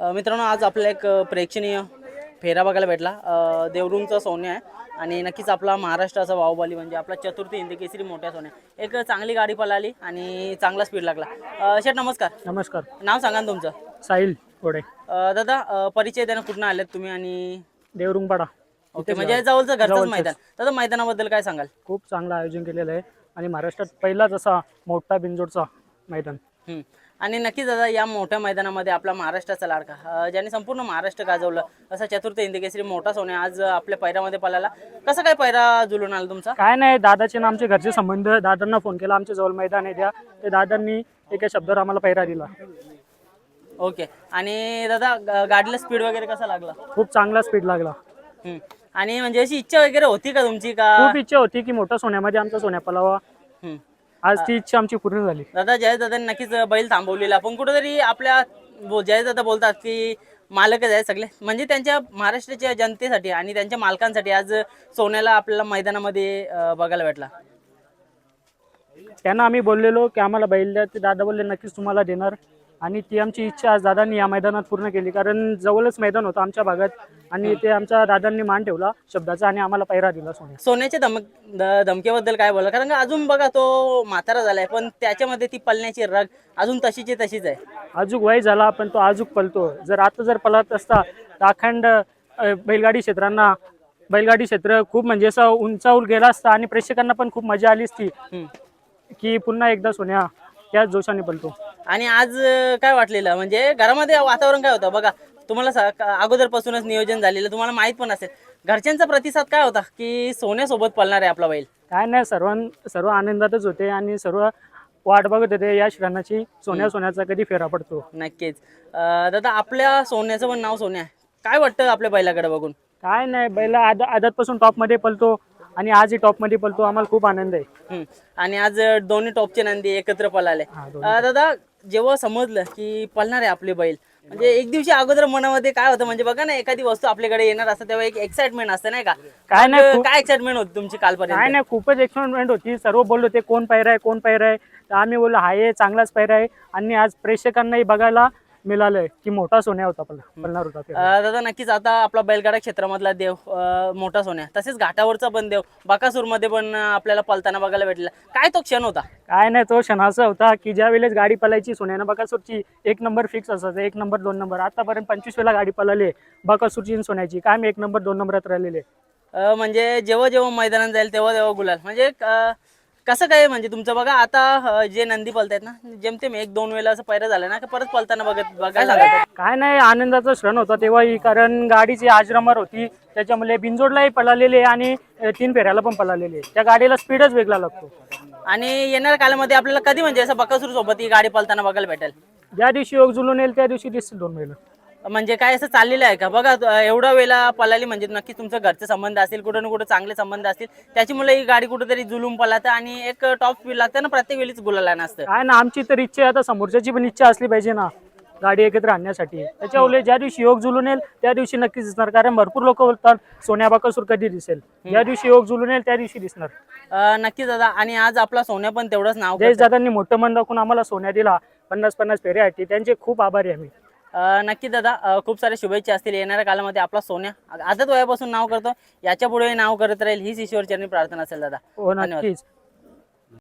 मित्रांनो आज आपला एक प्रेक्षणीय फेरा बघायला भेटला. देवरुंगचा सोन्या आहे आणि नक्कीच आपला महाराष्ट्राचा बाहुबली म्हणजे आपला चतुर्थी हिंदी केसरी मोठ्या सोन्या. एक चांगली गाडी पळाली आणि चांगला स्पीड लागला. शेठ नमस्कार. नमस्कार. नाव सांगा ना तुमचं. साहिल अ, दादा परिचय देणं कुठून आलेत तुम्ही आणि देवरुंगपाडा. ओके म्हणजे जवळचं घरचंच मैदान. दादा मैदानाबद्दल काय सांगाल? खूप चांगलं आयोजन केलेलं आहे आणि महाराष्ट्रात पहिलाच असा मोठा बिंजोडचा मैदान. आणि नक्कीच दादा या मोठ्या मैदानामध्ये आपला महाराष्ट्राचा लाडका. ज्याने संपूर्ण महाराष्ट्र गाजवलं असा चतुर्थ हिंदी केसरी मोठा सोन्या आज आपल्या पैरामध्ये पळाला. कसं काय पैरा जुळून आला तुमचा? काय नाही दादाचे ना आमचे घरचे संबंध दादांना फोन केला आमच्या जवळ मैदान आहे त्या ते दादांनी एका शब्दावर आम्हाला पैरा दिला. ओके. आणि दादा गाडीला स्पीड वगैरे कसा लागला? खूप चांगला स्पीड लागला. हम्म. आणि म्हणजे अशी इच्छा वगैरे होती का तुमची का? खूप इच्छा होती की मोठा सोन्यामध्ये आमचा सोन्या पलावा हम्म. आज ती इच्छा आमची पूर्ण झाली. दादा जयेश दादा नक्कीच बैल थांबवलेला. पण कुठेतरी आपल्या बो- जयेश दादा बोलतात की मालकच आहे सगळे. म्हणजे त्यांच्या महाराष्ट्राच्या जनतेसाठी आणि त्यांच्या मालकांसाठी आज सोन्याला आपल्याला मैदानामध्ये बघायला भेटला. त्यांना आम्ही बोललेलो की आम्हाला बैल दादा बोलले नक्कीच तुम्हाला देणार. आणि ती आमची इच्छा आज दादांनी या मैदानात पूर्ण केली. कारण जवळच मैदान होतं आमच्या भागात आणि ते आमच्या दादांनी मान ठेवला शब्दाचा आणि आम्हाला पैरा दिला सोन्या सोन्याच्या धमक ध- धमकीबद्दल काय बोला कारण का अजून बघा तो म्हातारा झालाय पण त्याच्यामध्ये ती पळण्याची रग अजून तशीची तशीच आहे. अजूक वय झाला पण तो अजूक पलतो. जर आता जर पळत असता तर अखंड अ, बैलगाडी क्षेत्रांना बैलगाडी क्षेत्र खूप म्हणजे असं उंचावर गेला असता आणि प्रेक्षकांना पण खूप मजा आली असती. हम्म. की पुन्हा एकदा सोन्या त्याच जोशाने पलतो आणि आज अं, काय वाटलेलं? म्हणजे घरामध्ये वातावरण काय होतं? बघा तुम्हाला सा- अगोदरपासूनच नियोजन झालेलं तुम्हाला माहीत पण असेल. घरच्यांचा प्रतिसाद काय होता की सोन्यासोबत पळणार आहे आपला बैल? काय नाही सर्वां सर्व आनंदातच होते आणि सर्व वाट बघत होते या श्रणाची सोन्या सोन्याचा कधी फेरा पडतो. नक्कीच. अं, दादा आपल्या सोन्याचं पण नाव सोन्या आहे. काय वाटतं आपल्या बैलाकडे बघून? काय नाही बैल आद आदतपासून टॉपमध्ये पलतो. आणि आजही टॉपमध्ये पलतो आम्हाला खूप आनंद आहे. हम्म. आणि आज दोन्ही टॉपचे नंदी एकत्र पळाले. हा, अं, दादा जेव्हा समजलं की पळणार आहे आपले बैल म्हणजे एक दिवशी अगोदर मनामध्ये काय होतं? म्हणजे बघा ना एखादी वस्तू आपल्याकडे येणार असतं तेव्हा एक एक्साइटमेंट असतं नाही का? काय नाही मग खूप- काय एक्साइटमेंट होती तुमची कालपर्यंत? काय नाही खूपच एक्साइटमेंट होती. सर्व बोललो होते कोण पैरा आहे कोण पैरा आहे. तर आम्ही बोललो हा आहे चांगलाच पैरा आहे. आणि आज प्रेक्षकांनाही बघायला मिळालंय की मोठा सोन्या होता आपला होता. अं, दादा नक्कीच आता आपला बैलगाडा क्षेत्रामधला देव अं, मोठा सोन्या. तसेच घाटावरचा पण देव बाकासूरमध्ये पण अं, आपल्याला पलताना बघायला भेटला. काय तो क्षण होता? काय नाही तो क्षण असा होता की ज्या वेळेस गाडी पळायची सोन्यानं बकासूरची एक नंबर फिक्स असायचा एक नंबर दोन नंबर. आतापर्यंत पंचवीस वेळा गाडी पळाली बकासूरची आणि सोन्याची. काय मी एक नंबर दोन नंबरात राहिलेले अं, म्हणजे जेव्हा जेव्हा मैदानात जाईल तेव्हा तेव्हा गुलाल. म्हणजे अं, कसं काय म्हणजे तुमचं बघा आता जे नंदी पलतायत ना जेमतेम एक दोन वेळा असं पैरा झालं ना का परत पलताना बघत बघायला लागतं. काय नाही आनंदाचा क्षण होता तेव्हाही कारण गाडीची आजरमर होती त्याच्यामुळे बिंजोडलाही पळालेले आणि तीन फेऱ्याला पण पळालेले. त्या गाडीला स्पीडच वेगळा लागतो. आणि येणाऱ्या काळामध्ये आपल्याला कधी म्हणजे असं बकासूर सोबत ही गाडी पलताना बघायला भेटेल? ज्या दिवशी योग जुलून येईल त्या दिवशी दिसतील दोन महिला म्हणजे काय असं चाललेलं आहे का? बघा एवढा वेळा पळाली म्हणजे नक्की तुमचं घरचे संबंध असतील कुठं ना कुठं चांगले संबंध असतील. त्याच्यामुळे ही गाडी कुठेतरी जुलूम पळातं आणि एक टॉप लागतं ना प्रत्येक वेळीच गुलाला नसतं काय ना आमची तर इच्छा आहे आता समोरच्याची पण इच्छा असली पाहिजे ना गाडी एकत्र आणण्यासाठी. त्याच्यामुळे ज्या दिवशी योग जुलून येईल त्या दिवशी नक्कीच दिसणार कारण भरपूर लोक बोलतात सोन्या बाकासूर कधी दिसेल. ज्या दिवशी योग जुलून येईल त्या दिवशी दिसणार. नक्कीच दादा. आणि आज आपला सोन्या पण तेवढंच नाव जयेश. दादांनी मोठं मन दाखवून आम्हाला सोन्या दिला. पन्नास पन्नास फेऱ्या आहेत. त्यांचे खूप आभारी आहे आम्ही. नक्की दादा खूप साऱ्या शुभेच्छा असतील. येणाऱ्या काळामध्ये आपला सोन्या आजच वयापासून नाव करतो. याच्यापुढे नाव करत राहील हीच ईश्वरचरणी प्रार्थना असेल दादा. हो. नक्कीच.